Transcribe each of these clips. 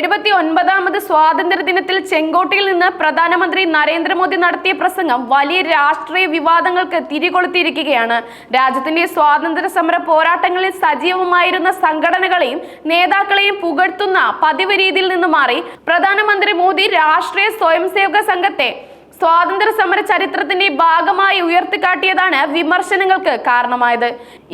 എഴുപത്തി ഒൻപതാമത് സ്വാതന്ത്ര്യ ദിനത്തിൽ ചെങ്കോട്ടയിൽ നിന്ന് പ്രധാനമന്ത്രി നരേന്ദ്രമോദി നടത്തിയ പ്രസംഗം വലിയ രാഷ്ട്രീയ വിവാദങ്ങൾക്ക് തിരികൊളുത്തിയിരിക്കുകയാണ്. രാജ്യത്തിന്റെ സ്വാതന്ത്ര്യ സമര പോരാട്ടങ്ങളിൽ സജീവമായിരുന്ന സംഘടനകളെയും നേതാക്കളെയും പുകഴ്ത്തുന്ന പതിവ് രീതിയിൽ നിന്ന് മാറി പ്രധാനമന്ത്രി മോദി രാഷ്ട്രീയ സ്വയംസേവക സംഘത്തെ സ്വാതന്ത്ര്യ സമര ചരിത്രത്തിന്റെ ഭാഗമായി ഉയർത്തിക്കാട്ടിയതാണ് വിമർശനങ്ങൾക്ക് കാരണമായത്.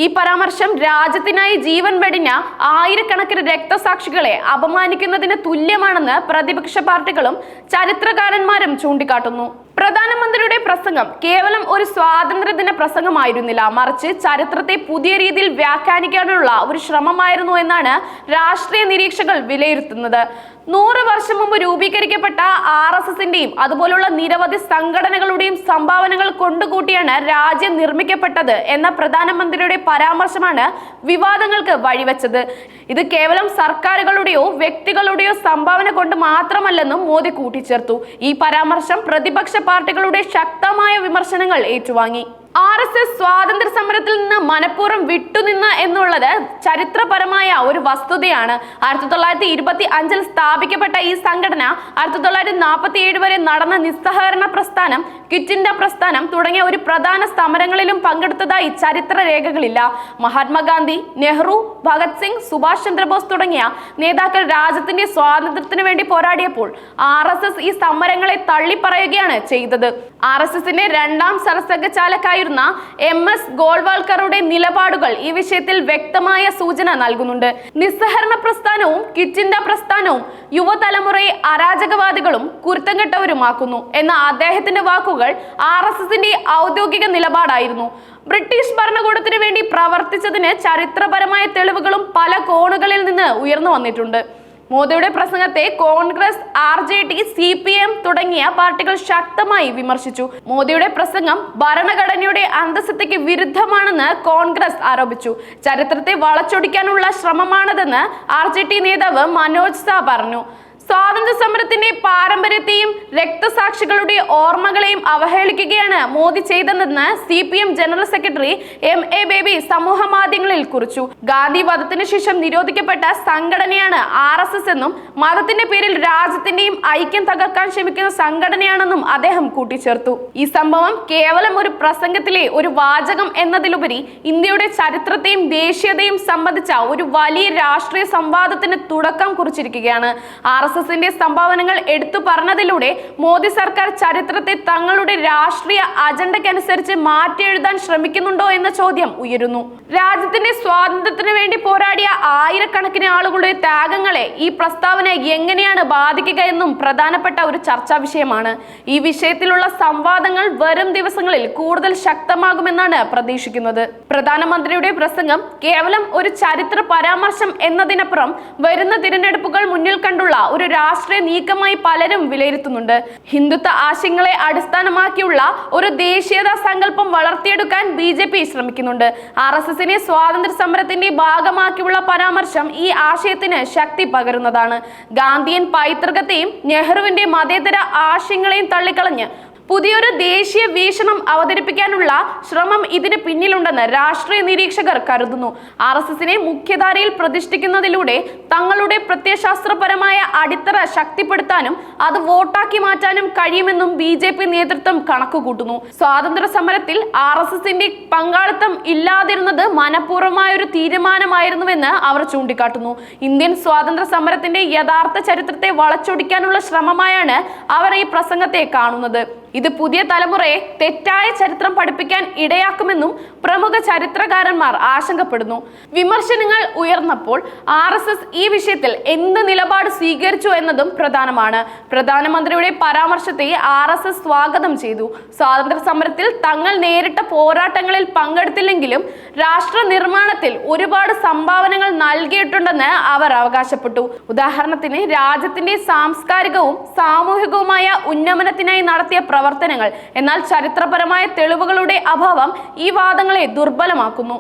ഈ പരാമർശം രാജ്യത്തിനായി ജീവൻ വെടിഞ്ഞ ആയിരക്കണക്കിന് രക്തസാക്ഷികളെ അപമാനിക്കുന്നതിന് തുല്യമാണെന്ന് പ്രതിപക്ഷ പാർട്ടികളും ചരിത്രകാരന്മാരും ചൂണ്ടിക്കാട്ടുന്നു. പ്രധാനമന്ത്രിയുടെ പ്രസംഗം. കേവലം ഒരു സ്വാതന്ത്ര്യദിന പ്രസംഗമായിരുന്നില്ല. മറിച്ച് ചരിത്രത്തെ പുതിയ രീതിയിൽ വ്യാഖ്യാനിക്കാനുള്ള ഒരു ശ്രമമായിരുന്നു എന്നാണ് രാഷ്ട്രീയ നിരീക്ഷകർ വിലയിരുത്തുന്നത്. നൂറ് വർഷം മുമ്പ് രൂപീകരിക്കപ്പെട്ട ആർ എസ് എസിന്റെയും അതുപോലുള്ള നിരവധി സംഘടനകളുടെയും സംഭാവനകൾ കൊണ്ടുകൂട്ടിയാണ് രാജ്യം നിർമ്മിക്കപ്പെട്ടത് എന്ന പ്രധാനമന്ത്രിയുടെ പരാമർശമാണ് വിവാദങ്ങൾക്ക് വഴിവെച്ചത്. ഇത് കേവലം സർക്കാരുകളുടെയോ വ്യക്തികളുടെയോ സംഭാവന കൊണ്ട് മാത്രമല്ലെന്നും മോദി കൂട്ടിച്ചേർത്തു. ഈ പരാമർശം പ്രതിപക്ഷ പാർട്ടികളുടെ ശക്തമായ വിമർശനങ്ങൾ ഏറ്റുവാങ്ങി ആർ എസ് എസ് സ്വാതന്ത്ര്യ സമരത്തിൽ നിന്ന് മനഃപൂർവം വിട്ടുനിന്ന എന്നുള്ളത് ചരിത്രപരമായ ഒരു വസ്തുതയാണ്. ആയിരത്തി തൊള്ളായിരത്തി ഇരുപത്തി അഞ്ചിൽ സ്ഥാപിക്കപ്പെട്ട ഈ സംഘടന ആയിരത്തി തൊള്ളായിരത്തി നാൽപ്പത്തി ഏഴ് വരെ നടന്ന നിസ്സഹകരണ പ്രസ്ഥാനം ക്വിറ്റ് ഇന്ത്യ പ്രസ്ഥാനം തുടങ്ങിയ ഒരു പ്രധാന സമരങ്ങളിലും പങ്കെടുത്തതായി ചരിത്ര രേഖകളില്ല മഹാത്മാഗാന്ധി നെഹ്റു ഭഗത് സിംഗ് സുഭാഷ് ചന്ദ്രബോസ് തുടങ്ങിയ നേതാക്കൾ രാജ്യത്തിന്റെ സ്വാതന്ത്ര്യത്തിന് വേണ്ടി പോരാടിയപ്പോൾ ആർ എസ് എസ് ഈ സമരങ്ങളെ തള്ളിപ്പറയുകയാണ് ചെയ്തത്. ആർ എസ് എസിന്റെ രണ്ടാം സർസംഘചാലക്കായിരുന്ന എം എസ് ഗോൾവാൾക്കറുടെ നിലപാടുകൾ ഈ വിഷയത്തിൽ വ്യക്തമായ സൂചന നൽകുന്നുണ്ട്. നിസ്സഹരണ പ്രസ്ഥാനവും കിച്ചിന്ത പ്രസ്ഥാനവും യുവതലമുറയെ അരാജകവാദികളും കുരുത്തം കെട്ടവരുമാക്കുന്നു എന്ന അദ്ദേഹത്തിന്റെ വാക്കുകൾ ആർ എസ് എസിന്റെ ഔദ്യോഗിക നിലപാടായിരുന്നു. ബ്രിട്ടീഷ് ഭരണകൂടത്തിന് വേണ്ടി പ്രവർത്തിച്ചതിന് ചരിത്രപരമായ തെളിവുകളും പല കോണുകളിൽ നിന്ന് ഉയർന്നു വന്നിട്ടുണ്ട്. മോദിയുടെ പ്രസംഗത്തെ Congress R J D C P M തുടങ്ങിയ പാർട്ടികൾ ശക്തമായി വിമർശിച്ചു. മോദിയുടെ പ്രസംഗം ഭരണഘടനയുടെ അന്തസ്സത്തയ്ക്ക് വിരുദ്ധമാണെന്ന് കോൺഗ്രസ് ആരോപിച്ചു. ചരിത്രത്തെ വളച്ചൊടിക്കാനുള്ള ശ്രമമാണതെന്ന് ആർ ടി നേതാവ് മനോജ് സാ പറഞ്ഞു. സ്വാതന്ത്ര്യ സമരത്തിന്റെ പാരമ്പര്യത്തെയും രക്തസാക്ഷികളുടെ ഓർമ്മകളെയും അവഹേളിക്കുകയാണ് മോദി ചെയ്തതെന്ന് C P M general secretary M A Baby സമൂഹ മാധ്യമങ്ങളിൽ കുറിച്ചു. ഗാന്ധി വധത്തിന് ശേഷം നിരോധിക്കപ്പെട്ട സംഘടനയാണ് ആർ എസ് എസ് എന്നും മതത്തിന്റെ പേരിൽ രാജ്യത്തിന്റെയും ഐക്യം തകർക്കാൻ ശ്രമിക്കുന്ന സംഘടനയാണെന്നും അദ്ദേഹം കൂട്ടിച്ചേർത്തു. ഈ സംഭവം കേവലം ഒരു പ്രസംഗത്തിലെ ഒരു വാചകം എന്നതിലുപരി ഇന്ത്യയുടെ ചരിത്രത്തെയും ദേശീയതയും സംബന്ധിച്ച ഒരു വലിയ രാഷ്ട്രീയ സംവാദത്തിന് തുടക്കം കുറിച്ചിരിക്കുകയാണ്. ആർ എസ് എസിന്റെ സംഭാവനകൾ എടുത്തു പറഞ്ഞതിലൂടെ മോദി സർക്കാർ ചരിത്രത്തെ തങ്ങളുടെ രാഷ്ട്രീയ അജണ്ടയ്ക്കനുസരിച്ച് മാറ്റിയെഴുതാൻ ശ്രമിക്കുന്നുണ്ടോ എന്ന ചോദ്യം ഉയരുന്നു. രാജ്യത്തിന്റെ സ്വാതന്ത്ര്യത്തിനു വേണ്ടി പോരാടിയ ആയിരക്കണക്കിന് ആളുകളുടെ ത്യാഗങ്ങളെ ഈ പ്രസ്താവന എങ്ങനെയാണ് ബാധിക്കുക എന്നും പ്രധാനപ്പെട്ട ഒരു ചർച്ചാ വിഷയമാണ്. ഈ വിഷയത്തിലുള്ള സംവാദങ്ങൾ വരും ദിവസങ്ങളിൽ കൂടുതൽ ശക്തമാകുമെന്നാണ് പ്രതീക്ഷിക്കുന്നത്. പ്രധാനമന്ത്രിയുടെ പ്രസംഗം കേവലം ഒരു ചരിത്ര പരാമർശം എന്നതിനപ്പുറം വരുന്ന തിരഞ്ഞെടുപ്പുകൾ മുന്നിൽ കണ്ടുള്ള ഒരു രാഷ്ട്രീയ നീക്കമായി പലരും വിലയിരുത്തുന്നുണ്ട്. ഹിന്ദുത്വ ആശയങ്ങളെ അടിസ്ഥാനമാക്കിയുള്ള ഒരു ദേശീയതാ സങ്കല്പം വളർത്തിയെടുക്കാൻ ബി ജെ പി ശ്രമിക്കുന്നുണ്ട്. ആർ എസ് എസിനെ സ്വാതന്ത്ര്യ സമരത്തിന്റെ ഭാഗമാക്കിയുള്ള പരാമർശം ഈ ആശയത്തിന് ശക്തി പകരുന്നതാണ്. ഗാന്ധിയൻ പൈതൃകത്തെയും നെഹ്റുവിന്റെ മതേതര ആശയങ്ങളെയും തള്ളിക്കളഞ്ഞ് പുതിയൊരു ദേശീയ വീക്ഷണം അവതരിപ്പിക്കാനുള്ള ശ്രമം ഇതിന് പിന്നിലുണ്ടെന്ന് രാഷ്ട്രീയ നിരീക്ഷകർ കരുതുന്നു. ആർ എസ് എസിനെ മുഖ്യധാരയിൽ പ്രതിഷ്ഠിക്കുന്നതിലൂടെ തങ്ങളുടെ പ്രത്യയശാസ്ത്രപരമായ അടിത്തറ ശക്തിപ്പെടുത്താനും അത് വോട്ടാക്കി മാറ്റാനും കഴിയുമെന്നും ബി ജെ പി നേതൃത്വം കണക്കുകൂട്ടുന്നു. സ്വാതന്ത്ര്യ സമരത്തിൽ ആർ എസ് എസിന്റെ പങ്കാളിത്തം ഇല്ലാതിരുന്നത് മനഃപൂർവമായ ഒരു തീരുമാനമായിരുന്നുവെന്ന് അവർ ചൂണ്ടിക്കാട്ടുന്നു. ഇന്ത്യൻ സ്വാതന്ത്ര്യ സമരത്തിന്റെ യഥാർത്ഥ ചരിത്രത്തെ വളച്ചൊടിക്കാനുള്ള ശ്രമമായാണ് അവർ ഈ പ്രസംഗത്തെ കാണുന്നത്. ഇത് പുതിയ തലമുറയെ തെറ്റായ ചരിത്രം പഠിപ്പിക്കാൻ ഇടയാക്കുമെന്നും പ്രമുഖ ചരിത്രകാരന്മാർ ആശങ്കപ്പെടുന്നു. വിമർശനങ്ങൾ ഉയർന്നപ്പോൾ ആർ ഈ വിഷയത്തിൽ എന്ത് നിലപാട് സ്വീകരിച്ചു എന്നതും പ്രധാനമാണ്. പ്രധാനമന്ത്രിയുടെ പരാമർശത്തെ ആർ സ്വാഗതം ചെയ്തു. സ്വാതന്ത്ര്യ സമരത്തിൽ തങ്ങൾ നേരിട്ട പോരാട്ടങ്ങളിൽ പങ്കെടുത്തില്ലെങ്കിലും രാഷ്ട്ര നിർമ്മാണത്തിൽ ഒരുപാട് സംഭാവനകൾ നൽകിയിട്ടുണ്ടെന്ന് അവർ അവകാശപ്പെട്ടു. ഉദാഹരണത്തിന് രാജ്യത്തിന്റെ സാംസ്കാരികവും സാമൂഹികവുമായ ഉന്നമനത്തിനായി നടത്തിയ പ്രവർത്തനങ്ങൾ. എന്നാൽ ചരിത്രപരമായ തെളിവുകളുടെ അഭാവം ഈ വാദങ്ങളെ ദുർബലമാക്കുന്നു.